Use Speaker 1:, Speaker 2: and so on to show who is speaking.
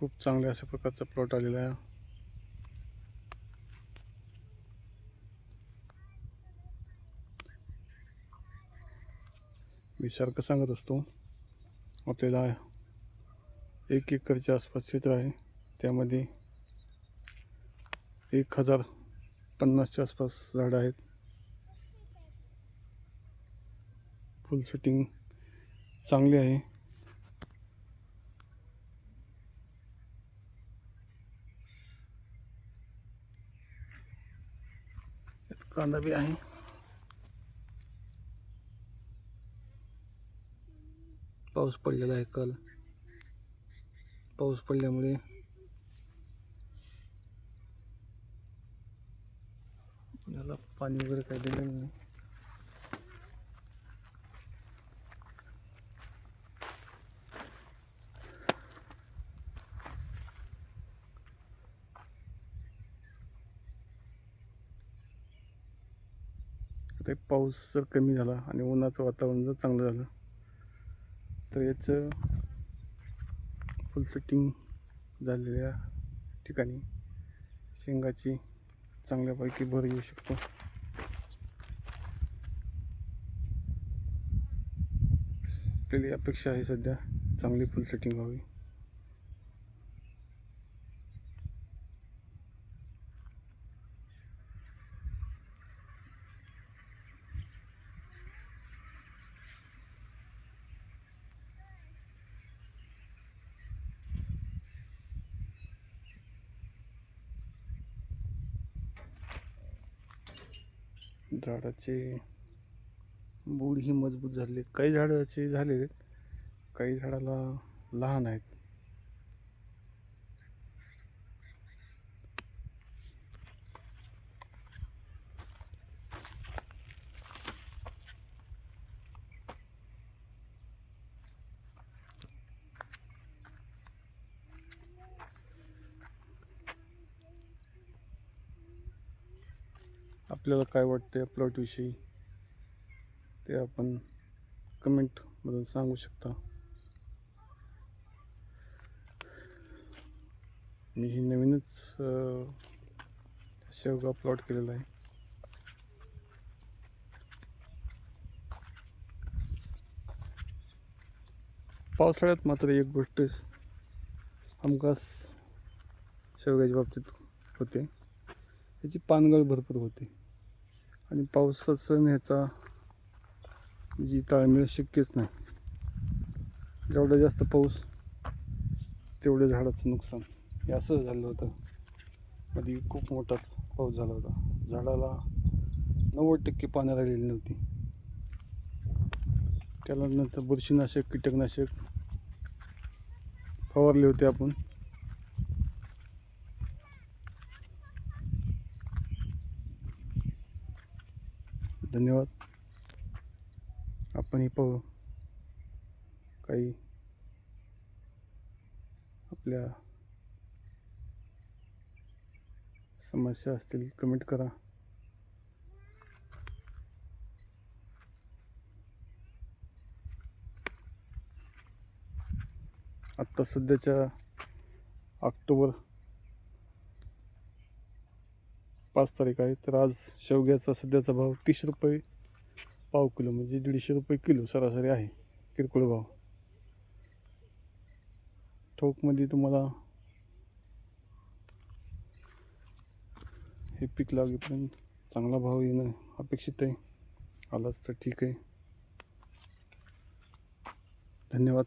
Speaker 1: खूप चांगल्या अशा प्रकारचा प्लॉट आलेला आहे. मी सारखं सांगत असतो आपल्याला एक एकरच्या आसपास क्षेत्र आहे. त्यामध्ये एक हजार पन्नासच्या आसपास झाडं आहेत. फुल सेटिंग चांगली आहे. कांदा बी आहे. पाऊस पडलेला आहे काल. पाऊस पडल्यामुळे याला पाणी वगैरे काही दिलेलं नाही. आता एक पाऊस जर कमी झाला आणि उन्हाचं वातावरण जर चांगलं झालं तर याचं फुल सेटिंग झालेल्या ठिकाणी शेंगाची चांगल्यापैकी भर येऊ शकतो. आपल्याला अपेक्षा आहे सध्या चांगली फुल सेटिंग व्हावी. झाडाचे बूड ही मजबूत झाले. काही झाडाचे झालेले आहेत. काही झाडाला लहान आहेत. आपल्याला काय वाटते या प्लॉटविषयी ते आपण कमेंटमधून सांगू शकता. मी हे नवीनच शेवगा प्लॉट केलेला आहे. पावसाळ्यात मात्र एक गोष्ट हमखास शेवग्याच्या बाबतीत होते. त्याची पानगळ भरपूर होते. आणि पावसाचं ह्याचा जी ताळमेळ शक्यच नाही. जेवढा जास्त पाऊस तेवढं झाडाचं नुकसान. हे असं झालं होतं. मध्ये खूप मोठा पाऊस झाला होता. झाडाला नव्वद टक्के पानं राहिलेली नव्हती. त्याला नंतर बुरशीनाशक कीटकनाशक फवारले होते आपण. धन्यवाद. आपण ही पाहू काही आपल्या समस्या असतील कमेंट करा. आत्ता सध्याच्या ऑक्टोबर पाच तारीख आहे तर आज शेवग्याचा सध्याचा भाव तीस रुपये पाव किलो म्हणजे दीडशे रुपये किलो सरासरी आहे किरकोळ भाव. ठोकमध्ये तुम्हाला हे पीक लागेपर्यंत चांगला भाव येणं अपेक्षित आहे. आलाच तर ठीक आहे. धन्यवाद.